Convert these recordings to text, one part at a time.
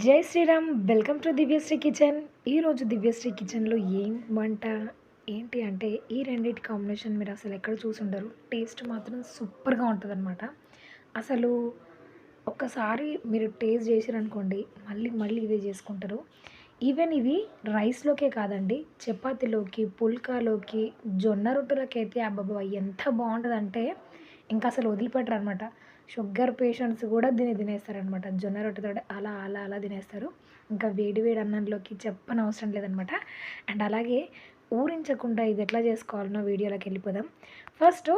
జై Shriram welcome to Divyasri kitchen. ఈరోజు దివ్యశ్రీ కిచెన్లో ఏం వంట ఏంటి అంటే ఈ రెండింటి కాంబినేషన్ మీరు అసలు ఎక్కడ చూసుండరు టేస్ట్ మాత్రం సూపర్గా ఉంటుంది అనమాట అసలు ఒక్కసారి మీరు టేస్ట్ చేసారనుకోండి మళ్ళీ మళ్ళీ ఇదే చేసుకుంటారు. ఈవెన్ ఇవి రైస్లోకే కాదండి చపాతీలోకి పుల్కాలోకి జొన్న రొట్టెలోకి అయితే అబ్బాబా ఎంత బాగుంటుందంటే ఇంకా అసలు వదిలిపెట్టరు అనమాట షుగర్ పేషెంట్స్ కూడా దీన్ని తినేస్తారనమాట జొన్న రొట్టెతో అలా అలా అలా తినేస్తారు. ఇంకా వేడి వేడి అన్నంలోకి చెప్పని అవసరం లేదనమాట అండ్ అలాగే ఊరించకుండా ఇది ఎట్లా చేసుకోవాలనో వీడియోలోకి వెళ్ళిపోదాం. ఫస్ట్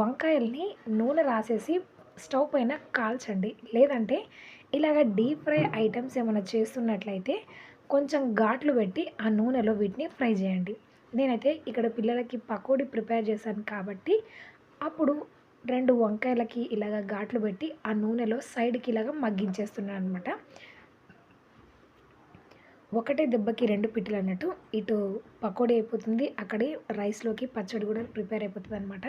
వంకాయల్ని నూనె రాసేసి స్టవ్ పైన కాల్చండి. లేదంటే ఇలాగ డీప్ ఫ్రై ఐటమ్స్ ఏమైనా చేస్తున్నట్లయితే కొంచెం ఘాట్లు పెట్టి ఆ నూనెలో వీటిని ఫ్రై చేయండి. నేనైతే ఇక్కడ పిల్లలకి పకోడీ ప్రిపేర్ చేశాను కాబట్టి అప్పుడు రెండు వంకాయలకి ఇలాగ ఘాట్లు పెట్టి ఆ నూనెలో సైడ్కి ఇలాగ మగ్గించేస్తున్నాను అనమాట ఒకటే దెబ్బకి రెండు పిట్టలు అన్నట్టు ఇటు పకోడీ అయిపోతుంది అక్కడే రైస్లోకి పచ్చడి కూడా ప్రిపేర్ అయిపోతుంది అనమాట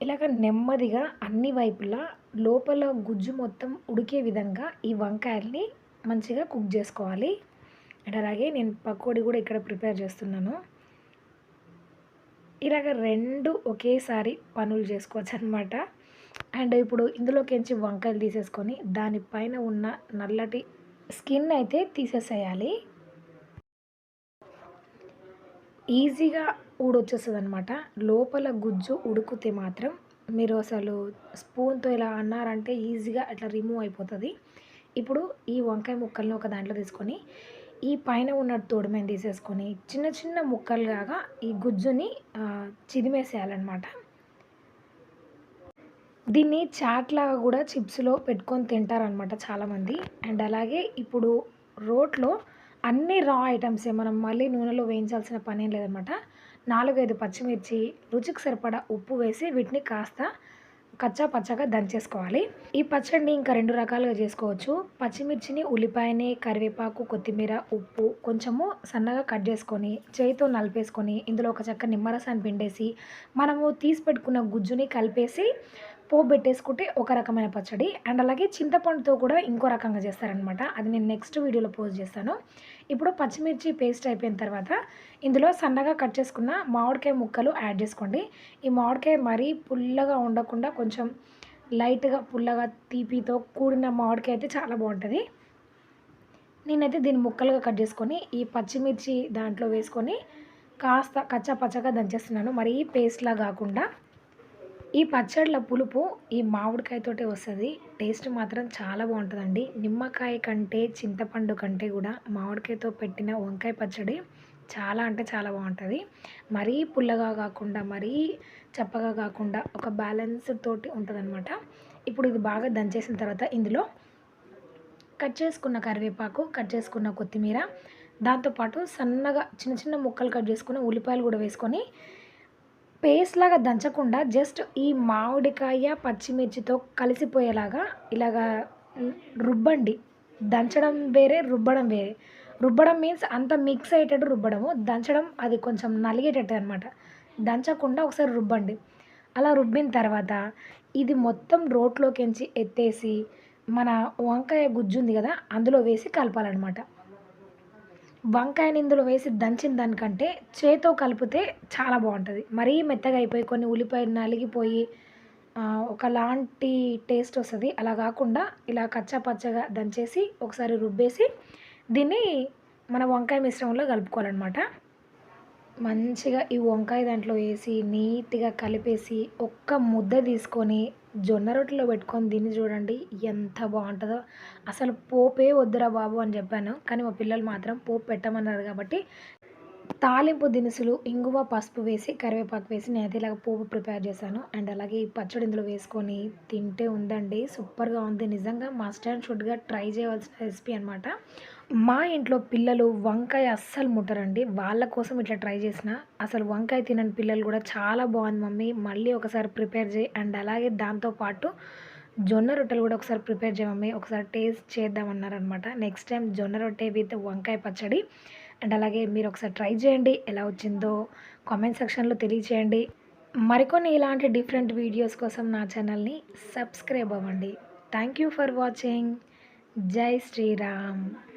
ఇలాగ నెమ్మదిగా అన్ని వైపులా లోపల గుజ్జు మొత్తం ఉడికే విధంగా ఈ వంకాయల్ని మంచిగా కుక్ చేసుకోవాలి. అండ్ అలాగే నేను పకోడీ కూడా ఇక్కడ ప్రిపేర్ చేస్తున్నాను. ఇలాగ రెండు ఒకేసారి పనులు చేసుకోవచ్చు అనమాట అండ్ ఇప్పుడు ఇందులోకించి వంకాయలు తీసేసుకొని దానిపైన ఉన్న నల్లటి స్కిన్ అయితే తీసేసేయాలి. ఈజీగా ఊడొచ్చేస్తుంది అనమాట లోపల గుజ్జు ఉడికితే మాత్రం మీరు అసలు స్పూన్తో ఇలా అన్నారంటే ఈజీగా అట్లా రిమూవ్ అయిపోతుంది. ఇప్పుడు ఈ వంకాయ ముక్కల్ని ఒక దాంట్లో తీసుకొని ఈ పైన ఉన్న తోడుమైన తీసేసుకొని చిన్న చిన్న ముక్కలుగా ఈ గుజ్జుని చిదిమేసేయాలన్నమాట. దీన్ని చాట్లాగా కూడా చిప్స్లో పెట్టుకొని తింటారనమాట చాలామంది. అండ్ అలాగే ఇప్పుడు రోట్లో అన్ని రా ఐటమ్సే మనం మళ్ళీ నూనెలో వేయించాల్సిన పని ఏం లేదనమాట నాలుగైదు పచ్చిమిర్చి రుచికి సరిపడా ఉప్పు వేసి వీటిని కాస్త కచ్చా పచ్చగా దంచేసుకోవాలి. ఈ పచ్చడిని ఇంకా రెండు రకాలుగా చేసుకోవచ్చు. పచ్చిమిర్చిని ఉల్లిపాయని కరివేపాకు కొత్తిమీర ఉప్పు కొంచెము సన్నగా కట్ చేసుకొని చేయితో నలిపేసుకొని ఇందులో ఒక చక్క నిమ్మరసాన్ని పిండేసి మనము తీసి పెట్టుకున్న గుజ్జుని కలిపేసి పోపు పెట్టేసుకుంటే ఒక రకమైన పచ్చడి. అండ్ అలాగే చింతపండుతో కూడా ఇంకో రకంగా చేస్తారనమాట అది నేను నెక్స్ట్ వీడియోలో పోస్ట్ చేస్తాను. ఇప్పుడు పచ్చిమిర్చి పేస్ట్ అయిపోయిన తర్వాత ఇందులో సన్నగా కట్ చేసుకున్న మామిడికాయ ముక్కలు యాడ్ చేసుకోండి. ఈ మామిడికాయ మరీ పుల్లగా ఉండకుండా కొంచెం లైట్గా పుల్లగా తీపితో కూడిన మామిడికాయ అయితే చాలా బాగుంటుంది. నేనైతే దీన్ని ముక్కలుగా కట్ చేసుకొని ఈ పచ్చిమిర్చి దాంట్లో వేసుకొని కాస్త కచ్చా పచ్చగా దంచేస్తున్నాను. మరీ పేస్ట్లా కాకుండా ఈ పచ్చళ్ళ పులుపు ఈ మామిడికాయతోటే వస్తుంది. టేస్ట్ మాత్రం చాలా బాగుంటుందండి. నిమ్మకాయ కంటే చింతపండు కంటే కూడా మామిడికాయతో పెట్టిన వంకాయ పచ్చడి చాలా అంటే చాలా బాగుంటుంది. మరీ పుల్లగా కాకుండా మరీ చప్పగా కాకుండా ఒక బ్యాలెన్స్ తోటి ఉంటుందన్నమాట. ఇప్పుడు ఇది బాగా దంచేసిన తర్వాత ఇందులో కట్ చేసుకున్న కరివేపాకు కట్ చేసుకున్న కొత్తిమీర దాంతోపాటు సన్నగా చిన్న చిన్న ముక్కలు కట్ చేసుకున్న ఉల్లిపాయలు కూడా వేసుకొని పేస్ట్ లాగా దంచకుండా జస్ట్ ఈ మామిడికాయ పచ్చిమిర్చితో కలిసిపోయేలాగా ఇలాగా రుబ్బండి. దంచడం వేరే రుబ్బడం వేరే. రుబ్బడం మీన్స్ అంత మిక్స్ అయ్యేటట్టు రుబ్బడము. దంచడం అది కొంచెం నలిగేటట్టు అనమాట దంచకుండా ఒకసారి రుబ్బండి. అలా రుబ్బిన తర్వాత ఇది మొత్తం రోట్లోకించి ఎత్తేసి మన వంకాయ గుజ్జు ఉంది కదా అందులో వేసి కలపాలన్నమాట. వంకాయ నిందులు వేసి దంచిన దానికంటే చేతో కలిపితే చాలా బాగుంటుంది. మరీ మెత్తగా అయిపోయి కొన్ని ఉల్లిపాయ నలిగిపోయి ఒకలాంటి టేస్ట్ వస్తుంది. అలా కాకుండా ఇలా కచ్చా పచ్చగా దంచేసి ఒకసారి రుబ్బేసి దీన్ని మన వంకాయ మిశ్రమంలో కలుపుకోవాలన్నమాట. మంచిగా ఈ వంకాయ దాంట్లో వేసి నీట్గా కలిపేసి ఒక్క ముద్ద తీసుకొని జొన్న రొట్టెలో పెట్టుకొని దీన్ని చూడండి ఎంత బాగుంటుందో. అసలు పోపే వద్దురా బాబు అని చెప్పాను కానీ మా పిల్లలు మాత్రం పోపు పెట్టమన్నారు కాబట్టి తాలింపు దినుసులు ఇంగువ పసుపు వేసి కరివేపాకు వేసి నేనైతే ఇలాగ పోపు ప్రిపేర్ చేశాను. అండ్ అలాగే ఈ పచ్చడి ఇందులో వేసుకొని తింటే ఉందండి సూపర్గా ఉంది. నిజంగా మస్ట్ అండ్ షుడ్గా ట్రై చేయవలసిన రెసిపీ అనమాట మా ఇంట్లో పిల్లలు వంకాయ అస్సలు ముట్టరండి. వాళ్ళ కోసం ఇట్లా ట్రై చేసిన అసలు వంకాయ తినని పిల్లలు కూడా చాలా బాగుంది మమ్మీ. మళ్ళీ ఒకసారి ప్రిపేర్ చేయి అండ్ అలాగే దాంతోపాటు జొన్న రొట్టెలు కూడా ఒకసారి ప్రిపేర్ చేయమమ్మీ ఒకసారి టేస్ట్ చేద్దామన్నారనమాట. నెక్స్ట్ టైం జొన్న రొట్టె విత్ వంకాయ పచ్చడి. అండ్ అలాగే మీరు ఒకసారి ట్రై చేయండి. ఎలా వచ్చిందో కామెంట్ సెక్షన్లో తెలియచేయండి. మరికొన్ని ఇలాంటి డిఫరెంట్ వీడియోస్ కోసం నా ఛానల్ని సబ్స్క్రైబ్ అవ్వండి. Thank you for watching. జై శ్రీరామ్.